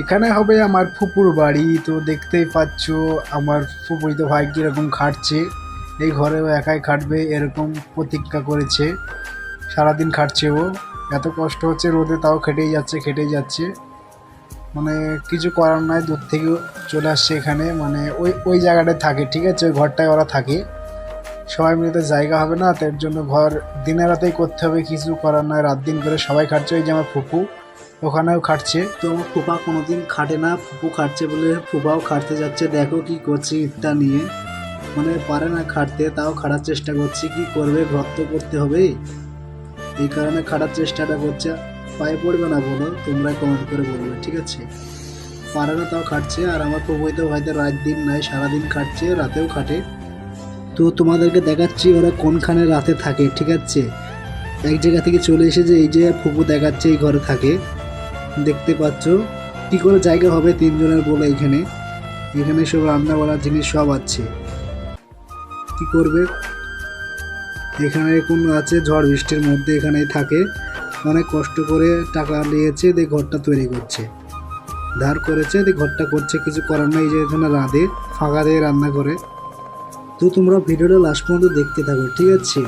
এখানে হবে আমার ফুপুর বাড়ি, তো দেখতেই পাচ্ছ আমার ফুপুরিত ভাই কীরকম খাটছে। এই ঘরেও একাই খাটবে, এরকম প্রতিজ্ঞা করেছে। সারাদিন খাটছে ও। এত কষ্ট হচ্ছে রোদে, তাও খেটেই যাচ্ছে খেটেই যাচ্ছে। মানে কিছু করার নাই, দূর থেকে চলে আসছে এখানে। মানে ওই ওই জায়গাটায় থাকে, ঠিক আছে? ওই ঘরটায় ওরা থাকে। সবাই মিলে তো জায়গা হবে না তার জন্য ঘর দিনে রাতেই করতে হবে, কিছু করার নাই। রাত দিন করে সবাই খাটছে, ওই যে আমার ফুপু। ওখানেও খাটছে। তো ফুপা কোনোদিন খাটে না ফুপু খাটছে বলে ফুপাও খাটতে যাচ্ছে। দেখো কি করছে ইটটা নিয়ে। মানে পারে না খাটতে, তাও খাটার চেষ্টা করছে। কি করবে? ঘর তো করতে হবে এই কারণে খাটার চেষ্টাটা করছে। পায়ে পড়বে না বলো, তোমরা কমেন্ট করে বলবে, ঠিক আছে? পারে না, তাও খাটছে। আর আমার ফুপুই তো হয়তো রাত দিন নাই সারাদিন খাটছে, রাতেও খাটে। তো তোমাদেরকে দেখাচ্ছি ওরা কোনখানে রাতে থাকে, ঠিক আছে? এক জায়গা থেকে চলে এসে যে এই যে ফুপু দেখাচ্ছে, এই ঘরে থাকে। দেখতে পাচ্ছ। কি করে জায়গা হবে তিনজনের বলে এখানে। এখানে সব রান্না বান্নার জিনিস সব আছে। কি করবে? এখানে কোন আছে, ঝড় বৃষ্টির মধ্যে এখানেই থাকে। অনেক কষ্ট করে টাকা নিয়েছে, দিয়ে ঘরটা তৈরি করছে। ধার করেছে, দিয়ে ঘরটা করছে, কিছু করার নাই যে এখানে রাঁধে, ফাঁকা দিয়ে রান্না করে। তো তোমরা ভিডিওটা লাস্ট পর্যন্ত দেখতে থাকো, ঠিক আছে?